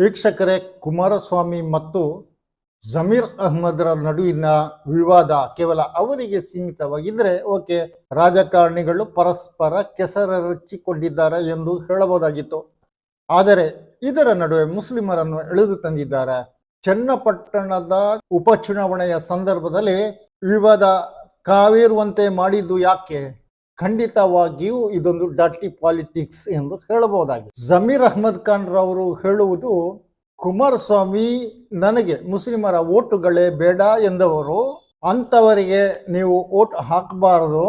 ವೀಕ್ಷಕರೇ, ಕುಮಾರಸ್ವಾಮಿ ಮತ್ತು ಜಮೀರ್ ಅಹ್ಮದ್ರ ನಡುವಿನ ವಿವಾದ ಕೇವಲ ಅವರಿಗೆ ಸೀಮಿತವಾಗಿದ್ದರೆ ಓಕೆ, ರಾಜಕಾರಣಿಗಳು ಪರಸ್ಪರ ಕೆಸರಚ್ಚಿಕೊಂಡಿದ್ದಾರೆ ಎಂದು ಹೇಳಬಹುದಾಗಿತ್ತು. ಆದರೆ ಇದರ ನಡುವೆ ಮುಸ್ಲಿಮರನ್ನು ಎಳೆದು ತಂದಿದ್ದಾರೆ. ಚನ್ನಪಟ್ಟಣದ ಉಪಚುನಾವಣೆಯ ಸಂದರ್ಭದಲ್ಲಿ ವಿವಾದ ಕಾವೇರುವಂತೆ ಮಾಡಿದ್ದು ಯಾಕೆ? ಖಂಡಿತವಾಗಿಯೂ ಇದೊಂದು ಡಾಟಿ ಪಾಲಿಟಿಕ್ಸ್ ಎಂದು ಹೇಳಬಹುದಾಗಿದೆ. ಜಮೀರ್ ಅಹ್ಮದ್ ಖಾನ್ ರವರು ಹೇಳುವುದು, ಕುಮಾರಸ್ವಾಮಿ ನನಗೆ ಮುಸ್ಲಿಮರ ಓಟುಗಳೇ ಬೇಡ ಎಂದವರು, ಅಂಥವರಿಗೆ ನೀವು ಓಟ್ ಹಾಕಬಾರದು.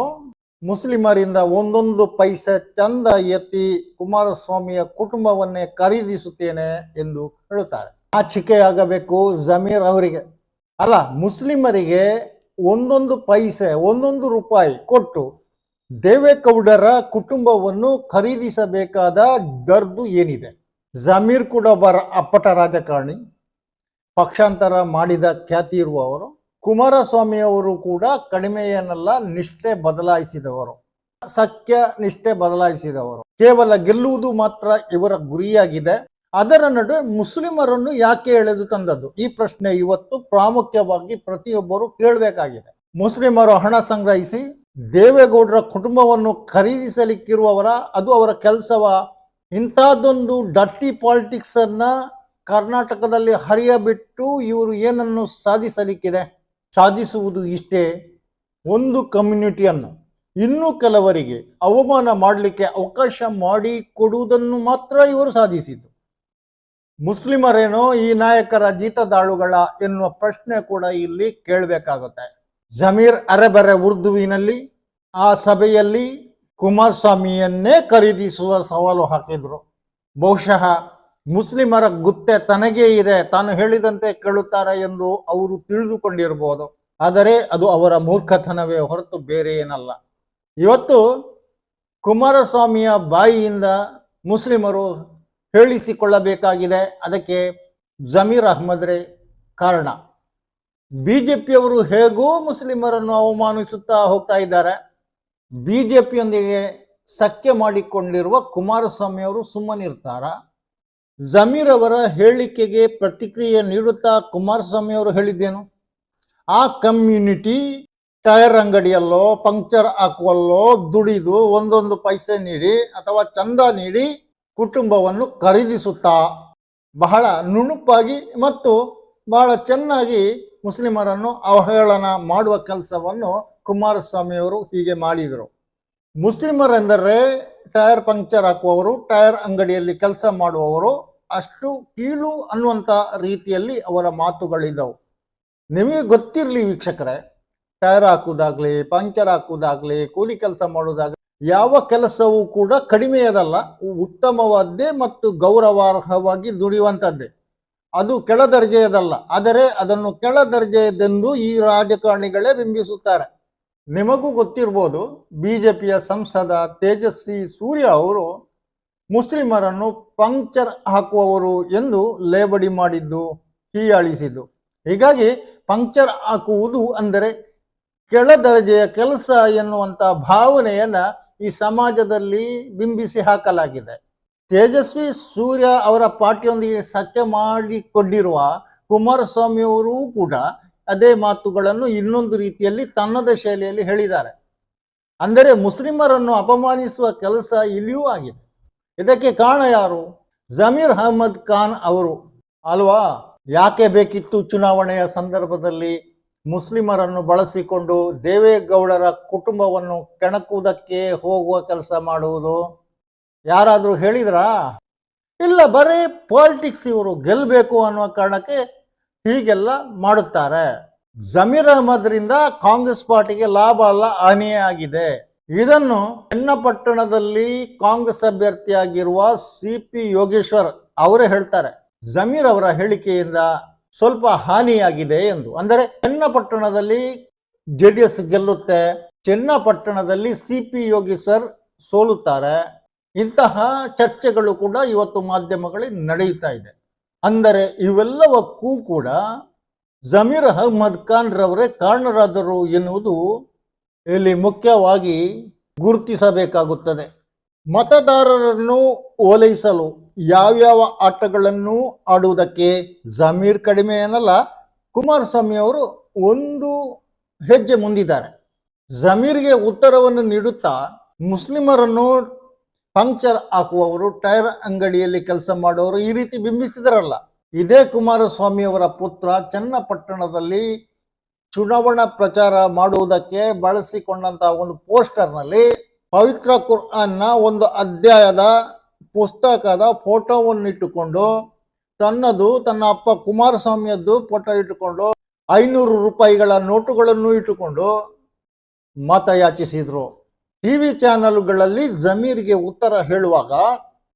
ಮುಸ್ಲಿಮರಿಂದ ಒಂದೊಂದು ಪೈಸೆ ಚಂದ ಎತ್ತಿ ಕುಮಾರಸ್ವಾಮಿಯ ಕುಟುಂಬವನ್ನೇ ಖರೀದಿಸುತ್ತೇನೆ ಎಂದು ಹೇಳುತ್ತಾರೆ. ಆಗಬೇಕು ಜಮೀರ್ ಅವರಿಗೆ. ಅಲ್ಲ, ಮುಸ್ಲಿಮರಿಗೆ ಒಂದೊಂದು ಪೈಸೆ, ಒಂದೊಂದು ರೂಪಾಯಿ ಕೊಟ್ಟು ದೇವೇಗೌಡರ ಕುಟುಂಬವನ್ನು ಖರೀದಿಸಬೇಕಾದ ಗರ್ದು ಏನಿದೆ? ಜಮೀರ್ ಕೂಡ ಒಬ್ಬ ಅಪ್ಪಟ ರಾಜಕಾರಣಿ, ಪಕ್ಷಾಂತರ ಮಾಡಿದ ಖ್ಯಾತಿ ಇರುವವರು, ಕುಮಾರಸ್ವಾಮಿ ಅವರು ಕೂಡ ಕಡಿಮೆಯನ್ನಲ್ಲ ನಿಷ್ಠೆ ಬದಲಾಯಿಸಿದವರು, ಸಖ್ಯ ನಿಷ್ಠೆ ಬದಲಾಯಿಸಿದವರು. ಕೇವಲ ಗೆಲ್ಲುವುದು ಮಾತ್ರ ಇವರ ಗುರಿಯಾಗಿದೆ. ಅದರ ನಡುವೆ ಮುಸ್ಲಿಮರನ್ನು ಯಾಕೆ ಎಳೆದು ತಂದದ್ದು? ಈ ಪ್ರಶ್ನೆ ಇವತ್ತು ಪ್ರಾಮುಖ್ಯವಾಗಿ ಪ್ರತಿಯೊಬ್ಬರು ಕೇಳಬೇಕಾಗಿದೆ. ಮುಸ್ಲಿಮರು ಹಣ ಸಂಗ್ರಹಿಸಿ ದೇವೇಗೌಡರ ಕುಟುಂಬವನ್ನು ಖರೀದಿಸಲಿಕ್ಕಿರುವವರ, ಅದು ಅವರ ಕೆಲಸವ. ಇಂಥದ್ದೊಂದು ಡಟ್ಟಿ ಪಾಲಿಟಿಕ್ಸನ್ನು ಕರ್ನಾಟಕದಲ್ಲಿ ಹರಿಯಬಿಟ್ಟು ಇವರು ಏನನ್ನು ಸಾಧಿಸಲಿಕ್ಕಿದೆ? ಸಾಧಿಸುವುದು ಇಷ್ಟೇ. ಒಂದು ಕಮ್ಯುನಿಟಿಯನ್ನು ಇನ್ನೂ ಕೆಲವರಿಗೆ ಅವಮಾನ ಮಾಡಲಿಕ್ಕೆ ಅವಕಾಶ ಮಾಡಿ ಕೊಡುವುದನ್ನು ಮಾತ್ರ ಇವರು ಸಾಧಿಸಿದ್ದು. ಮುಸ್ಲಿಮರೇನೋ ಈ ನಾಯಕರ ಜೀತದಾಳುಗಳ ಎನ್ನುವ ಪ್ರಶ್ನೆ ಕೂಡ ಇಲ್ಲಿ ಕೇಳಬೇಕಾಗುತ್ತೆ. ಜಮೀರ್ ಅರೆಬರೆ ಉರ್ದುವಿನಲ್ಲಿ ಆ ಸಭೆಯಲ್ಲಿ ಕುಮಾರಸ್ವಾಮಿಯನ್ನೇ ಖರೀದಿಸುವ ಸವಾಲು ಹಾಕಿದರು. ಬಹುಶಃ ಮುಸ್ಲಿಮರ ಗುತ್ತೆ ತನಗೇ ಇದೆ, ತಾನು ಹೇಳಿದಂತೆ ಕೇಳುತ್ತಾರೆ ಎಂದು ಅವರು ತಿಳಿದುಕೊಂಡಿರಬಹುದು ಆದರೆ ಅದು ಅವರ ಮೂರ್ಖತನವೇ ಹೊರತು ಬೇರೆ ಏನಲ್ಲ. ಇವತ್ತು ಕುಮಾರಸ್ವಾಮಿಯ ಬಾಯಿಯಿಂದ ಮುಸ್ಲಿಮರು ಹೇಳಿಸಿಕೊಳ್ಳಬೇಕಾಗಿದೆ. ಅದಕ್ಕೆ ಜಮೀರ್ ಅಹ್ಮದ್ರೆ ಕಾರಣ. ಬಿ ಜೆ ಪಿಯವರು ಹೇಗೋ ಮುಸ್ಲಿಮರನ್ನು ಅವಮಾನಿಸುತ್ತಾ ಹೋಗ್ತಾ ಇದ್ದಾರೆ. ಬಿ ಜೆ ಪಿಯೊಂದಿಗೆ ಸಖ್ಯ ಮಾಡಿಕೊಂಡಿರುವ ಕುಮಾರಸ್ವಾಮಿ ಅವರು ಸುಮ್ಮನಿರ್ತಾರ ಜಮೀರ್ ಅವರ ಹೇಳಿಕೆಗೆ ಪ್ರತಿಕ್ರಿಯೆ ನೀಡುತ್ತಾ ಕುಮಾರಸ್ವಾಮಿ ಅವರು ಹೇಳಿದ್ದೇನು? ಆ ಕಮ್ಯುನಿಟಿ ಟೈರ್ ಅಂಗಡಿಯಲ್ಲೋ, ಪಂಕ್ಚರ್ ಹಾಕುವಲ್ಲೋ, ದುಡಿದು ಒಂದೊಂದು ಪೈಸೆ ನೀಡಿ ಅಥವಾ ಚಂದ ನೀಡಿ ಕುಟುಂಬವನ್ನು ಖರೀದಿಸುತ್ತಾ ಬಹಳ ನುಣುಪಾಗಿ ಮತ್ತು ಬಹಳ ಚೆನ್ನಾಗಿ ಮುಸ್ಲಿಮರನ್ನು ಅವಹೇಳನ ಮಾಡುವ ಕೆಲಸವನ್ನು ಕುಮಾರಸ್ವಾಮಿಯವರು ಹೀಗೆ ಮಾಡಿದರು. ಮುಸ್ಲಿಮರೆಂದರೆ ಟೈರ್ ಪಂಕ್ಚರ್ ಹಾಕುವವರು, ಟೈರ್ ಅಂಗಡಿಯಲ್ಲಿ ಕೆಲಸ ಮಾಡುವವರು, ಅಷ್ಟು ಕೀಳು ಅನ್ನುವಂಥ ರೀತಿಯಲ್ಲಿ ಅವರ ಮಾತುಗಳಿದ್ದವು. ನಿಮಗೆ ಗೊತ್ತಿರಲಿ ವೀಕ್ಷಕರೇ, ಟೈರ್ ಹಾಕುವುದಾಗ್ಲಿ, ಪಂಕ್ಚರ್ ಹಾಕುವುದಾಗಲಿ, ಕೂಲಿ ಕೆಲಸ ಮಾಡೋದಾಗ್ಲಿ ಯಾವ ಕೆಲಸವೂ ಕೂಡ ಕಡಿಮೆಯದಲ್ಲ, ಉತ್ತಮವಾದ್ದೇ ಮತ್ತು ಗೌರವಾರ್ಹವಾಗಿ ದುಡಿಯುವಂಥದ್ದೇ. ಅದು ಕೆಳ ದರ್ಜೆಯದಲ್ಲ. ಆದರೆ ಅದನ್ನು ಕೆಳ ದರ್ಜೆಯದೆಂದು ಈ ರಾಜಕಾರಣಿಗಳೇ ಬಿಂಬಿಸುತ್ತಾರೆ. ನಿಮಗೂ ಗೊತ್ತಿರ್ಬೋದು ಬಿ ಜೆ ಪಿಯ ಸಂಸದ ತೇಜಸ್ವಿ ಸೂರ್ಯ ಅವರು ಮುಸ್ಲಿಮರನ್ನು ಪಂಕ್ಚರ್ ಹಾಕುವವರು ಎಂದು ಲೇಬಡಿ ಮಾಡಿದ್ದು, ಹೀಯಾಳಿಸಿದ್ದು. ಹೀಗಾಗಿ ಪಂಕ್ಚರ್ ಹಾಕುವುದು ಅಂದರೆ ಕೆಳ ದರ್ಜೆಯ ಕೆಲಸ ಎನ್ನುವಂಥ ಭಾವನೆಯನ್ನ ಈ ಸಮಾಜದಲ್ಲಿ ಬಿಂಬಿಸಿ ಹಾಕಲಾಗಿದೆ. ತೇಜಸ್ವಿ ಸೂರ್ಯ ಅವರ ಪಾರ್ಟಿಯೊಂದಿಗೆ ಸಖ್ಯ ಮಾಡಿಕೊಂಡಿರುವ ಕುಮಾರಸ್ವಾಮಿಯವರೂ ಕೂಡ ಅದೇ ಮಾತುಗಳನ್ನು ಇನ್ನೊಂದು ರೀತಿಯಲ್ಲಿ ತನ್ನದ ಶೈಲಿಯಲ್ಲಿ ಹೇಳಿದ್ದಾರೆ. ಅಂದರೆ ಮುಸ್ಲಿಮರನ್ನು ಅಪಮಾನಿಸುವ ಕೆಲಸ ಇಲ್ಲಿಯೂ ಆಗಿದೆ. ಇದಕ್ಕೆ ಕಾರಣ ಯಾರು? ಜಮೀರ್ ಅಹಮದ್ ಖಾನ್ ಅವರು. ಅಲ್ವಾ? ಯಾಕೆ ಬೇಕಿತ್ತು ಚುನಾವಣೆಯ ಸಂದರ್ಭದಲ್ಲಿ ಮುಸ್ಲಿಮರನ್ನು ಬಳಸಿಕೊಂಡು ದೇವೇಗೌಡರ ಕುಟುಂಬವನ್ನು ಕೆಣಕುವುದಕ್ಕೆ ಹೋಗುವ ಕೆಲಸ ಮಾಡುವುದು? ಯಾರಾದರೂ ಹೇಳಿದ್ರಾ? ಇಲ್ಲ, ಬರೀ ಪಾಲಿಟಿಕ್ಸ್ ಇವರು ಗೆಲ್ಲಬೇಕು ಅನ್ನೋ ಕಾರಣಕ್ಕೆ ಹೀಗೆಲ್ಲ ಮಾಡುತ್ತಾರೆ. ಜಮೀರ್ ಅಹಮದ್ರಿಂದ ಕಾಂಗ್ರೆಸ್ ಪಾರ್ಟಿಗೆ ಲಾಭ ಅಲ್ಲ ಹಾನಿಯಾಗಿದೆ ಇದನ್ನು ಚನ್ನಪಟ್ಟಣದಲ್ಲಿ ಕಾಂಗ್ರೆಸ್ ಅಭ್ಯರ್ಥಿಯಾಗಿರುವ ಸಿ ಪಿ ಯೋಗೇಶ್ವರ್ ಅವರೇ ಹೇಳ್ತಾರೆ. ಜಮೀರ್ ಅವರ ಹೇಳಿಕೆಯಿಂದ ಸ್ವಲ್ಪ ಹಾನಿಯಾಗಿದೆ ಎಂದು. ಅಂದರೆ ಚನ್ನಪಟ್ಟಣದಲ್ಲಿ ಜೆ ಡಿ ಎಸ್ ಗೆಲ್ಲುತ್ತೆ, ಚನ್ನಪಟ್ಟಣದಲ್ಲಿ ಸಿ ಪಿ ಯೋಗೇಶ್ವರ್ ಸೋಲುತ್ತಾರೆ. ಇಂತಹ ಚರ್ಚೆಗಳು ಕೂಡ ಇವತ್ತು ಮಾಧ್ಯಮಗಳಲ್ಲಿ ನಡೆಯುತ್ತಾ ಇದೆ. ಅಂದರೆ ಇವೆಲ್ಲವಕ್ಕೂ ಕೂಡ ಜಮೀರ್ ಅಹ್ಮದ್ ಖಾನ್ ರವರೇ ಕಾರಣರಾದರು ಎನ್ನುವುದು ಇಲ್ಲಿ ಮುಖ್ಯವಾಗಿ ಗುರುತಿಸಬೇಕಾಗುತ್ತದೆ. ಮತದಾರರನ್ನು ಓಲೈಸಲು ಯಾವ್ಯಾವ ಆಟಗಳನ್ನು ಆಡುವುದಕ್ಕೆ ಜಮೀರ್ ಕಡಿಮೆ ಏನಲ್ಲ ಕುಮಾರಸ್ವಾಮಿ ಅವರು ಒಂದು ಹೆಜ್ಜೆ ಮುಂದಿದ್ದಾರೆ. ಜಮೀರ್ಗೆ ಉತ್ತರವನ್ನು ನೀಡುತ್ತಾ ಮುಸ್ಲಿಮರನ್ನು ಪಂಕ್ಚರ್ ಹಾಕುವವರು, ಟೈರ್ ಅಂಗಡಿಯಲ್ಲಿ ಕೆಲಸ ಮಾಡುವವರು ಈ ರೀತಿ ಬಿಂಬಿಸಿದರಲ್ಲ. ಇದೇ ಕುಮಾರಸ್ವಾಮಿ ಅವರ ಪುತ್ರ ಚನ್ನಪಟ್ಟಣದಲ್ಲಿ ಚುನಾವಣಾ ಪ್ರಚಾರ ಮಾಡುವುದಕ್ಕೆ ಬಳಸಿಕೊಂಡಂತಹ ಒಂದು ಪೋಸ್ಟರ್ನಲ್ಲಿ ಪವಿತ್ರ ಕುರ್ಆನ್ನ ಒಂದು ಅಧ್ಯಾಯದ ಪುಸ್ತಕದ ಫೋಟೋವನ್ನು ಇಟ್ಟುಕೊಂಡು ತನ್ನದು, ತನ್ನ ಅಪ್ಪ ಕುಮಾರಸ್ವಾಮಿಯದ್ದು ಫೋಟೋ ಇಟ್ಟುಕೊಂಡು ಐನೂರು ರೂಪಾಯಿಗಳ ನೋಟುಗಳನ್ನು ಇಟ್ಟುಕೊಂಡು ಮತ ಟಿವಿ ಚಾನೆಲ್ಗಳಲ್ಲಿ ಜಮೀರ್ಗೆ ಉತ್ತರ ಹೇಳುವಾಗ,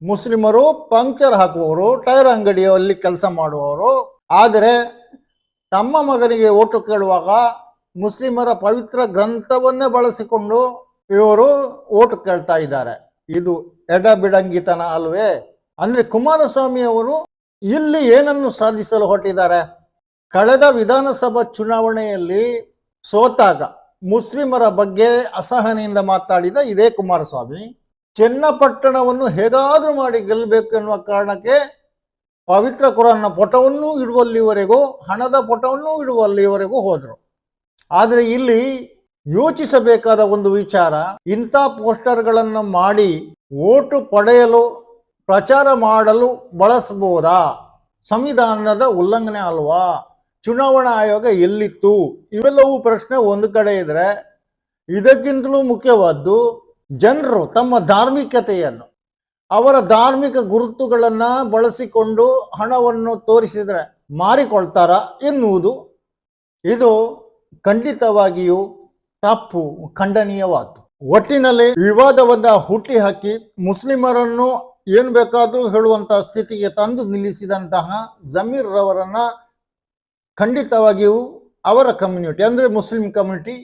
ಮುಸ್ಲಿಮರು ಪಂಕ್ಚರ್ ಹಾಕುವವರು, ಟೈರ್ ಅಂಗಡಿಯಲ್ಲಿ ಕೆಲಸ ಮಾಡುವವರು. ಆದರೆ, ತಮ್ಮ ಮಗನಿಗೆ ಓಟು ಕೇಳುವಾಗ ಮುಸ್ಲಿಮರ ಪವಿತ್ರ ಗ್ರಂಥವನ್ನೇ ಬಳಸಿಕೊಂಡು ಇವರು ಓಟು ಕೇಳ್ತಾ ಇದ್ದಾರೆ. ಇದು ಎಡಬಿಡಂಗಿತನ ಅಲ್ವೇ? ಅಂದ್ರೆ ಕುಮಾರಸ್ವಾಮಿ ಅವರು ಇಲ್ಲಿ ಏನನ್ನು ಸಾಧಿಸಲು ಹೊರಟಿದ್ದಾರೆ? ಕಳೆದ ವಿಧಾನಸಭಾ ಚುನಾವಣೆಯಲ್ಲಿ ಸೋತಾಗ. ಮುಸ್ಲಿಮರ ಬಗ್ಗೆ ಅಸಹನೆಯಿಂದ ಮಾತಾಡಿದ ಇದೇ ಕುಮಾರಸ್ವಾಮಿ, ಚನ್ನಪಟ್ಟಣವನ್ನು ಹೇಗಾದರೂ ಮಾಡಿ ಗೆಲ್ಲಬೇಕು ಎನ್ನುವ ಕಾರಣಕ್ಕೆ ಪವಿತ್ರ ಕುರನ್ನ ಪುಟವನ್ನು ಇಡುವಲ್ಲಿವರೆಗೂ, ಹಣದ ಪುಟವನ್ನು ಇಡುವಲ್ಲಿವರೆಗೂ ಹೋದರು. ಆದರೆ ಇಲ್ಲಿ ಯೋಚಿಸಬೇಕಾದ ಒಂದು ವಿಚಾರ, ಇಂಥ ಪೋಸ್ಟರ್ಗಳನ್ನು ಮಾಡಿ ಓಟು ಪಡೆಯಲು, ಪ್ರಚಾರ ಮಾಡಲು ಬಳಸಬಹುದಾ? ಸಂವಿಧಾನದ ಉಲ್ಲಂಘನೆ ಅಲ್ವಾ? ಚುನಾವಣಾ ಆಯೋಗ ಎಲ್ಲಿತ್ತು? ಇವೆಲ್ಲವೂ ಪ್ರಶ್ನೆ ಒಂದು ಕಡೆ ಇದ್ರೆ ಇದಕ್ಕಿಂತಲೂ ಮುಖ್ಯವಾದ್ದು ಜನರು ತಮ್ಮ ಧಾರ್ಮಿಕತೆಯನ್ನು, ಅವರ ಧಾರ್ಮಿಕ ಗುರುತುಗಳನ್ನು ಬಳಸಿಕೊಂಡು ಹಣವನ್ನು ತೋರಿಸಿದರೆ ಮಾರಿಕೊಳ್ತಾರ ಎನ್ನುವುದು ಇದು ಖಂಡಿತವಾಗಿಯೂ ತಪ್ಪು, ಖಂಡನೀಯವಾದ್ದು. ಒಟ್ಟಿನಲ್ಲಿ ವಿವಾದವನ್ನ ಹುಟ್ಟಿ ಹಾಕಿ ಮುಸ್ಲಿಮರನ್ನು ಏನು ಬೇಕಾದರೂ ಹೇಳುವಂತಹ ಸ್ಥಿತಿಗೆ ತಂದು ನಿಲ್ಲಿಸಿದಂತಹ ಜಮೀರ್ ರವರನ್ನ ಖಂಡಿತವಾಗಿಯೂ ಅವರ ಕಮ್ಯುನಿಟಿ, ಅಂದರೆ ಮುಸ್ಲಿಂ ಕಮ್ಯುನಿಟಿ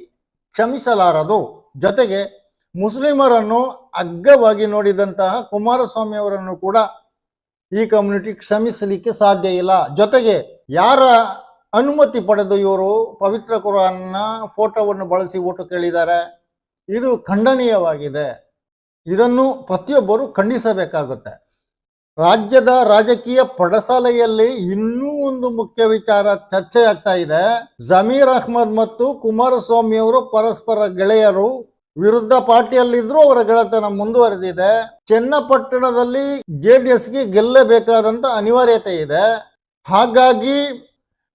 ಕ್ಷಮಿಸಲಾರದು. ಜೊತೆಗೆ ಮುಸ್ಲಿಮರನ್ನು ಅಗ್ಗವಾಗಿ ನೋಡಿದಂತಹ ಕುಮಾರಸ್ವಾಮಿ ಅವರನ್ನು ಕೂಡ ಈ ಕಮ್ಯುನಿಟಿ ಕ್ಷಮಿಸಲಿಕ್ಕೆ ಸಾಧ್ಯ ಇಲ್ಲ. ಜೊತೆಗೆ ಯಾರ ಅನುಮತಿ ಪಡೆದು ಇವರು ಪವಿತ್ರ ಕುರಾನ್ನ ಫೋಟೋವನ್ನು ಬಳಸಿ ಓಟು ಕೇಳಿದ್ದಾರೆ? ಇದು ಖಂಡನೀಯವಾಗಿದೆ. ಇದನ್ನು ಪ್ರತಿಯೊಬ್ಬರು ಖಂಡಿಸಬೇಕಾಗುತ್ತೆ. ರಾಜ್ಯದ ರಾಜಕೀಯ ಪಡಸಾಲೆಯಲ್ಲಿ ಇನ್ನೂ ಒಂದು ಮುಖ್ಯ ವಿಚಾರ ಚರ್ಚೆ ಆಗ್ತಾ ಇದೆ. ಜಮೀರ್ ಅಹ್ಮದ್ ಮತ್ತು ಕುಮಾರಸ್ವಾಮಿ ಅವರು ಪರಸ್ಪರ ಗೆಳೆಯರು ವಿರುದ್ಧ ಪಾರ್ಟಿಯಲ್ಲಿದ್ರು ಅವರ ಗೆಳೆತನ ಮುಂದುವರೆದಿದೆ. ಚನ್ನಪಟ್ಟಣದಲ್ಲಿ ಜೆ ಡಿ ಎಸ್ಗೆ ಗೆಲ್ಲಬೇಕಾದಂತ ಅನಿವಾರ್ಯತೆ ಇದೆ. ಹಾಗಾಗಿ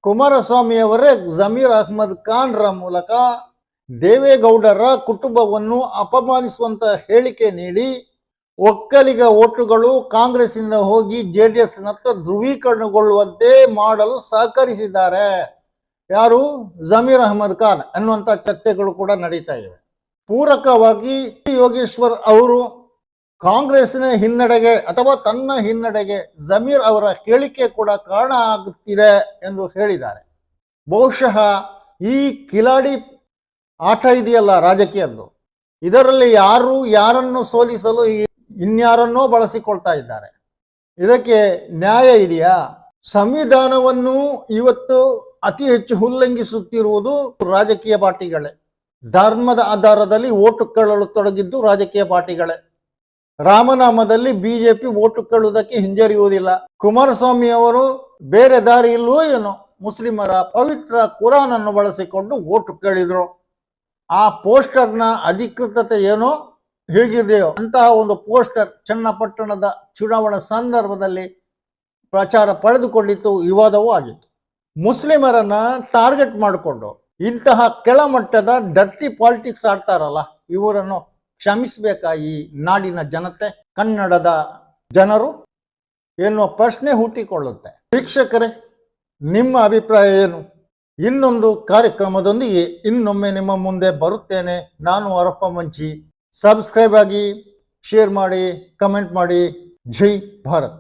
ಕುಮಾರಸ್ವಾಮಿ ಅವರೇ ಜಮೀರ್ ಅಹ್ಮದ್ ಖಾನ್ರ ಮೂಲಕ ದೇವೇಗೌಡರ ಕುಟುಂಬವನ್ನು ಅಪಮಾನಿಸುವಂತ ಹೇಳಿಕೆ ನೀಡಿ ಒಕ್ಕಲಿಗ ಓಟುಗಳು ಕಾಂಗ್ರೆಸ್ನಿಂದ ಹೋಗಿ ಜೆ ಡಿ ಎಸ್ನತ್ತ ಧ್ರುವೀಕರಣಗೊಳ್ಳುವಂತೆ ಮಾಡಲು ಸಹಕರಿಸಿದ್ದಾರೆ. ಯಾರು? ಜಮೀರ್ ಅಹಮದ್ ಖಾನ್ ಅನ್ನುವಂಥ ಚರ್ಚೆಗಳು ಕೂಡ ನಡೀತಾ ಇವೆ. ಪೂರಕವಾಗಿ ಯೋಗೇಶ್ವರ್ ಅವರು ಕಾಂಗ್ರೆಸ್ನ ಹಿನ್ನಡೆಗೆ ಅಥವಾ ತನ್ನ ಹಿನ್ನಡೆಗೆ ಜಮೀರ್ ಅವರ ಕೇಳಿಕೆ ಕೂಡ ಕಾರಣ ಆಗುತ್ತಿದೆ ಎಂದು ಹೇಳಿದ್ದಾರೆ. ಬಹುಶಃ ಈ ಕಿಲಾಡಿ ಆಟ ಇದೆಯಲ್ಲ ರಾಜಕೀಯದ್ದು. ಇದರಲ್ಲಿ ಯಾರು ಯಾರನ್ನು ಸೋಲಿಸಲು ಈ- ಇನ್ಯಾರನ್ನೋ ಬಳಸಿಕೊಳ್ತಾ ಇದ್ದಾರೆ. ಇದಕ್ಕೆ ನ್ಯಾಯ ಇದೆಯಾ? ಸಂವಿಧಾನವನ್ನು ಇವತ್ತು ಅತಿ ಹೆಚ್ಚು ಉಲ್ಲಂಘಿಸುತ್ತಿರುವುದು ರಾಜಕೀಯ ಪಾರ್ಟಿಗಳೇ. ಧರ್ಮದ ಆಧಾರದಲ್ಲಿ ಓಟು ಕೇಳಲು ತೊಡಗಿದ್ದು ರಾಜಕೀಯ ಪಾರ್ಟಿಗಳೇ. ರಾಮನಾಮದಲ್ಲಿ ಬಿಜೆಪಿ ಓಟು ಕೇಳುವುದಕ್ಕೆ ಹಿಂಜರಿಯುವುದಿಲ್ಲ. ಕುಮಾರಸ್ವಾಮಿ ಅವರು ಬೇರೆ ದಾರಿ ಇಲ್ವೋ ಏನೋ, ಮುಸ್ಲಿಮರ ಪವಿತ್ರ ಕುರಾನನ್ನು ಬಳಸಿಕೊಂಡು ಓಟು ಕೇಳಿದ್ರು. ಆ ಪೋಸ್ಟರ್ನ ಅಧಿಕೃತತೆ ಏನೋ ಹೇಗಿದೆಯೋ ಅಂತಹ ಒಂದು ಪೋಸ್ಟರ್ ಚನ್ನಪಟ್ಟಣದ ಚುನಾವಣಾ ಸಂದರ್ಭದಲ್ಲಿ ಪ್ರಚಾರ ಪಡೆದುಕೊಂಡಿತ್ತು ವಿವಾದವೂ ಆಗಿತ್ತು. ಮುಸ್ಲಿಮರನ್ನ ಟಾರ್ಗೆಟ್ ಮಾಡಿಕೊಂಡು ಇಂತಹ ಕೆಳಮಟ್ಟದ ಡರ್ಟಿ ಪಾಲಿಟಿಕ್ಸ್ ಆಡ್ತಾರಲ್ಲ, ಇವರನ್ನು ಕ್ಷಮಿಸಬೇಕಾ ಈ ನಾಡಿನ ಜನತೆ, ಕನ್ನಡದ ಜನರು? ಎನ್ನುವ ಪ್ರಶ್ನೆ ಹುಟ್ಟಿಕೊಳ್ಳುತ್ತೆ. ವೀಕ್ಷಕರೇ, ನಿಮ್ಮ ಅಭಿಪ್ರಾಯ ಏನು? ಇನ್ನೊಂದು ಕಾರ್ಯಕ್ರಮದೊಂದಿಗೆ ಇನ್ನೊಮ್ಮೆ ನಿಮ್ಮ ಮುಂದೆ ಬರುತ್ತೇನೆ. ನಾನು ಅರಪ್ಪ ಮಂಚಿ ಸಬ್ಸ್ಕ್ರೈಬ್ ಆಗಿ ಶೇರ್ ಮಾಡಿ ಕಮೆಂಟ್ ಮಾಡಿ. ಜೈ ಭಾರತ್.